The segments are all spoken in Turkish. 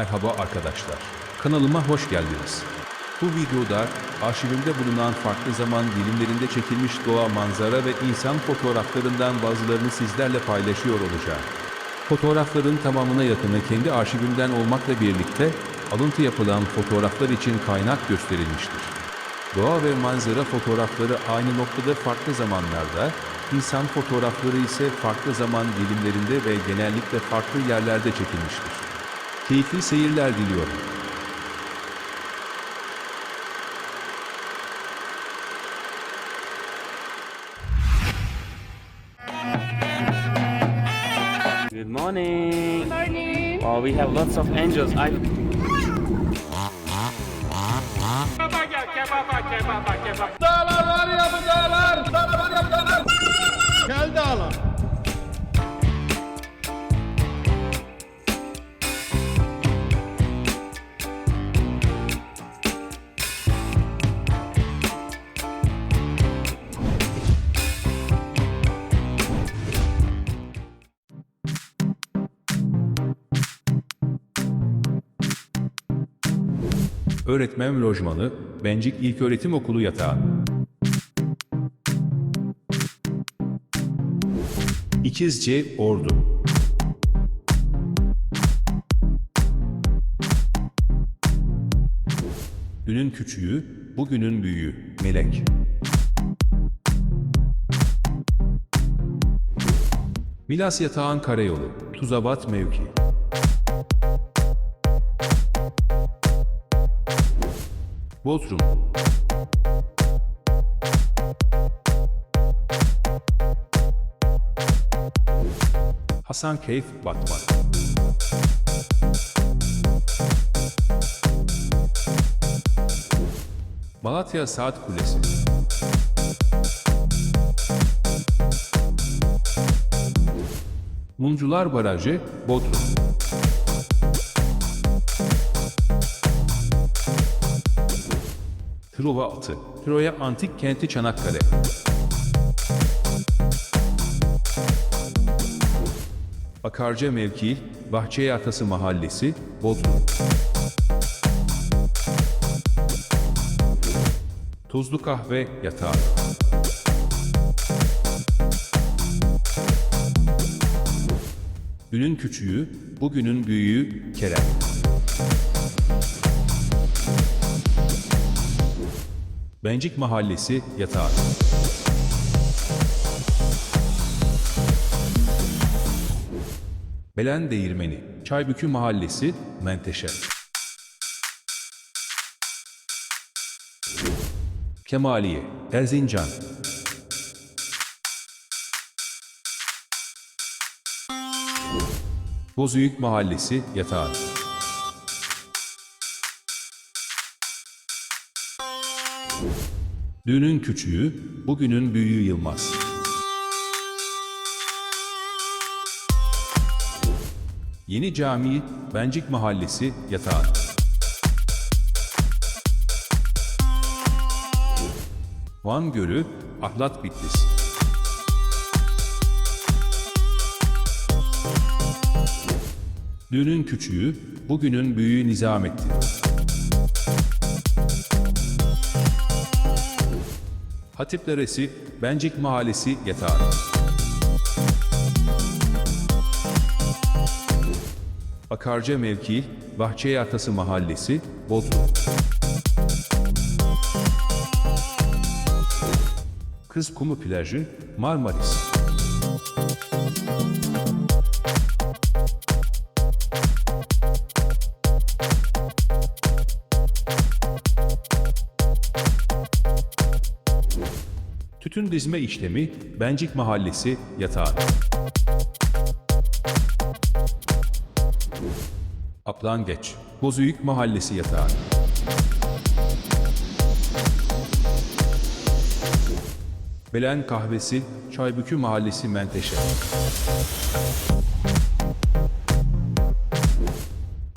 Merhaba arkadaşlar. Kanalıma hoş geldiniz. Bu videoda arşivimde bulunan farklı zaman dilimlerinde çekilmiş doğa manzara ve insan fotoğraflarından bazılarını sizlerle paylaşıyor olacağım. Fotoğrafların tamamına yakını kendi arşivimden olmakla birlikte alıntı yapılan fotoğraflar için kaynak gösterilmiştir. Doğa ve manzara fotoğrafları aynı noktada farklı zamanlarda, insan fotoğrafları ise farklı zaman dilimlerinde ve genellikle farklı yerlerde çekilmiştir. Keyifli seyirler diliyorum. Good morning. Morning. Oh, we have lots of angels. I Dağlar var ya bu dağlar. Dağlar var ya bu dağlar. Gel dağlar. Öğretmen lojmanı, Bencik İlköğretim Okulu yatağı. İkizce Ordu. Dünün küçüğü, bugünün büyüğü, Melek. Milas Yatağan Karayolu, Tuzabat Mevki. Bodrum. Hasankeyf, Batman. Malatya Saat Kulesi. Mumcular Barajı, Bodrum. Trova atı. Troya antik kenti Çanakkale. Akarca mevkii, Bahçe Atası Mahallesi, Bodrum. Tuzlu kahve yatağı. Dünün küçüğü, bugünün büyüğü Kerem. Bencik Mahallesi yatağı. Belen Değirmeni, Çaybükü Mahallesi, Menteşe. Kemaliye, Erzincan. Bozüyük Mahallesi, Yatağı. Dünün küçüğü, bugünün büyüğü Yılmaz. Yeni Cami, Bencik Mahallesi, Yatağı. Van Gölü, Ahlat Bitlis. Dünün küçüğü, bugünün büyüğü Nizamettin. Hatip Deresi, Bencik Mahallesi Yatağı. Akarca Mevkii, Bahçe Atası Mahallesi, Bodrum. Kız Kumu Plajı, Marmaris. Tütün dizme işlemi, Bencik Mahallesi, Yatağı. Aplan Geç, Bozüyük Mahallesi Yatağı. Belen Kahvesi, Çaybükü Mahallesi Menteşe.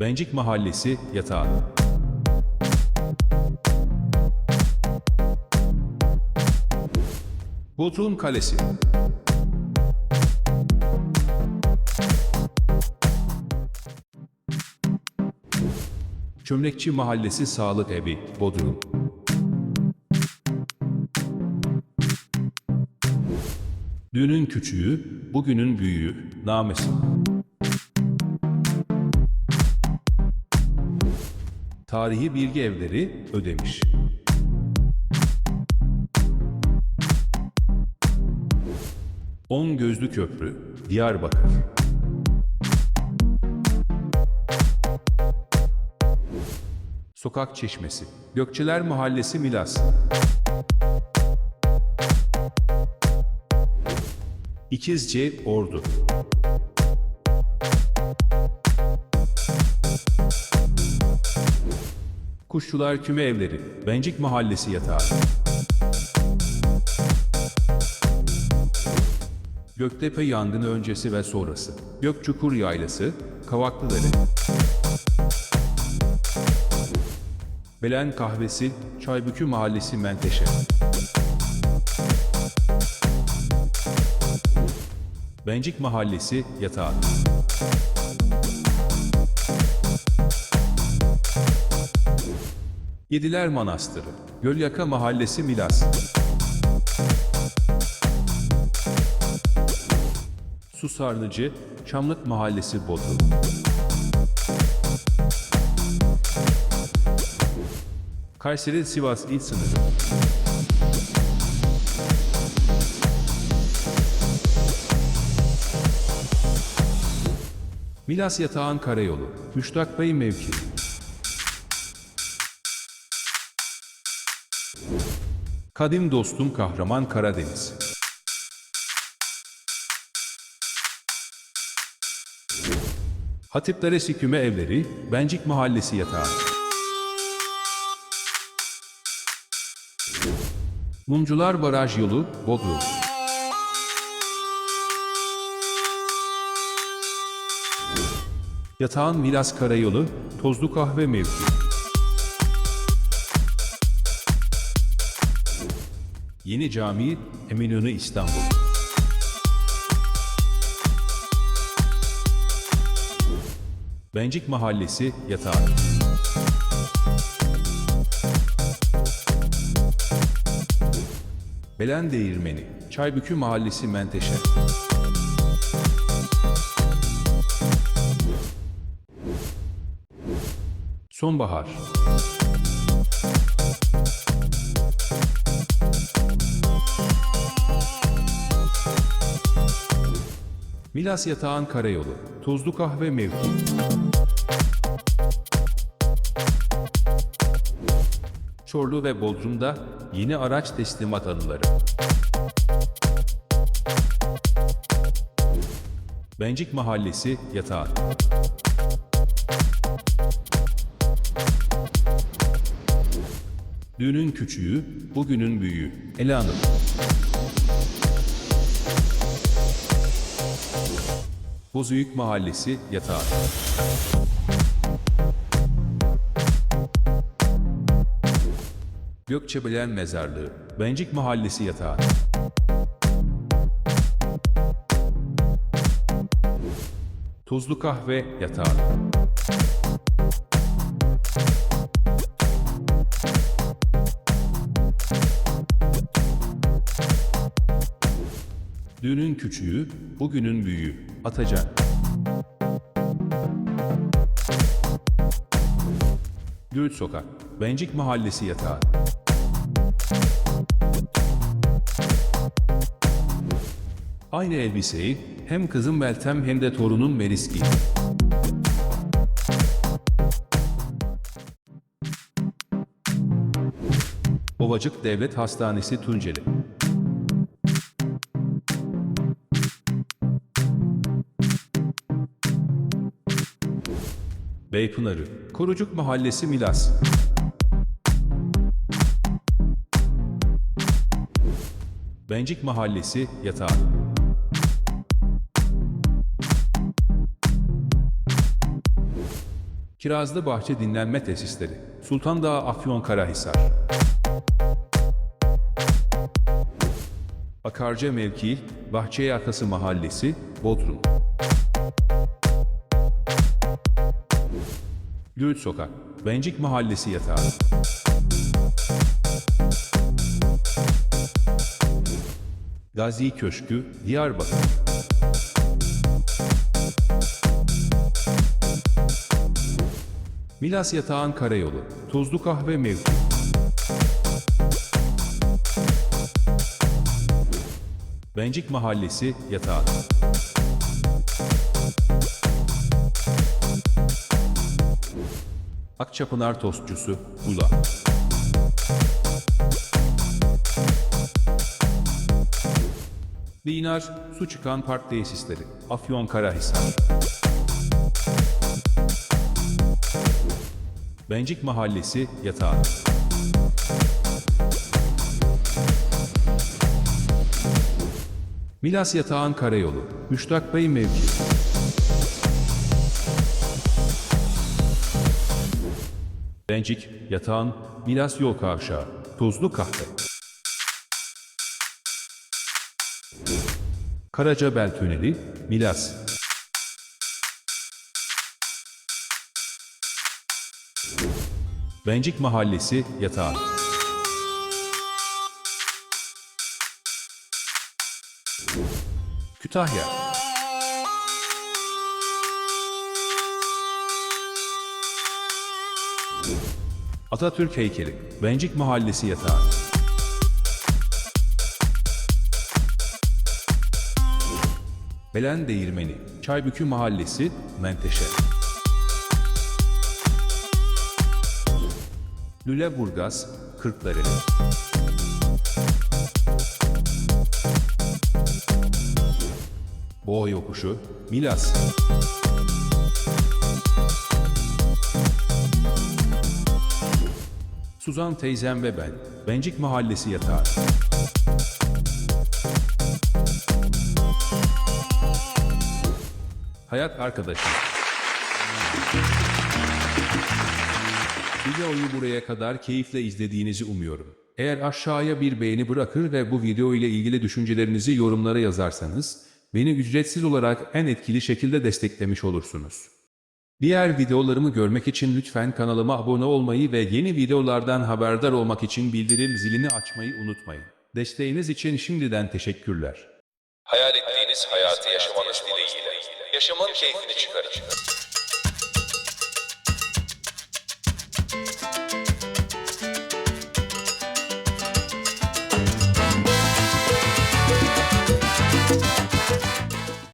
Bencik Mahallesi Yatağı. Bodrum Kalesi. Çömlekçi Mahallesi Sağlık Evi, Bodrum. Dünün küçüğü, bugünün büyüğü, namesi. Tarihi Bilgi Evleri, Ödemiş. On Gözlü Köprü, Diyarbakır. Sokak Çeşmesi, Gökçeler Mahallesi Milas. İkizce Ordu. Kuşçular Küme Evleri, Bencik Mahallesi Yatağı. Göktepe yangını öncesi ve sonrası. Gökçukur Yaylası, Kavaklıdere. Belen Kahvesi, Çaybükü Mahallesi Menteşe. Bencik Mahallesi Yatağı. Yediler Manastırı, Gölyaka Mahallesi Milas. Susarlıcı, Çamlık Mahallesi Bodrum. Kayseri Sivas İl Sınırı. Milas Yatağan Karayolu, Müştak Bey Mevki. Kadim dostum kahraman Karadeniz. Hatip Deresi Küme Evleri, Bencik Mahallesi Yatağı. Mumcular Baraj Yolu, Bodrum. Yatağın Milas Karayolu, Tozlu Kahve Mevki. Yeni Cami, Eminönü İstanbul. Bencik Mahallesi, Yatağı. Belen Değirmeni, Çaybükü Mahallesi Menteşe. Sonbahar. Milas Yatağan Karayolu, Tuzlu Kahve Mevki. Çorlu ve Bodrum'da yeni araç teslimat anıları. Bencik Mahallesi Yatağı. Dünün küçüğü, bugünün büyüğü. Elanur. Bozüyük Mahallesi Yatağı. Gökçebelen Mezarlığı, Bencik Mahallesi Yatağı. Tuzlu Kahve Yatağı. Dünün küçüğü, bugünün büyüğü. Atacan. Gürüt Sokak, Bencik Mahallesi Yatağı. Aynı elbiseyi hem kızım Meltem hem de torunum Melis giydi. Ovacık Devlet Hastanesi Tunceli. Beypınarı, Korucuk Mahallesi Milas. Bencik Mahallesi Yatağı. Kirazlı Bahçe Dinlenme Tesisleri. Sultandağ Afyonkarahisar. Akarca Mevki, Bahçe Yakası Mahallesi, Bodrum. Gül Sokak, Bencik Mahallesi Yatağı. Gazi Köşkü, Diyarbakır. Milas Yatağın Karayolu, Tuzlu Kahve Mevki. Bencik Mahallesi Yatağı. Akçapınar Tostçusu, Ula. Dinar, su çıkan park tesisleri, Afyon Karahisar. Bencik Mahallesi Yatağı. Milas Yatağın Karayolu, Müştak Bey Mevki. Bencik, Yatağın, Milas Yol Kavşağı, Tuzlu Kahve. Karacabel Tüneli, Milas. Bencik Mahallesi Yatağı. Kütahya. Atatürk Heykeli, Bencik Mahallesi Yatağı. Belen Değirmeni, Çaybükü Mahallesi, Menteşe. Lüleburgaz, Kırklareli. Boğa Yokuşu, Milas. Suzan teyzem ve ben, Bencik Mahallesi Yatağı. Hayat arkadaşım. Videoyu buraya kadar keyifle izlediğinizi umuyorum. Eğer aşağıya bir beğeni bırakır ve bu video ile ilgili düşüncelerinizi yorumlara yazarsanız, beni ücretsiz olarak en etkili şekilde desteklemiş olursunuz. Diğer videolarımı görmek için lütfen kanalıma abone olmayı ve yeni videolardan haberdar olmak için bildirim zilini açmayı unutmayın. Desteğiniz için şimdiden teşekkürler. Hayal ettiğiniz hayatı yaşamanız dileğiyle. Yaşamın keyfini çıkarın.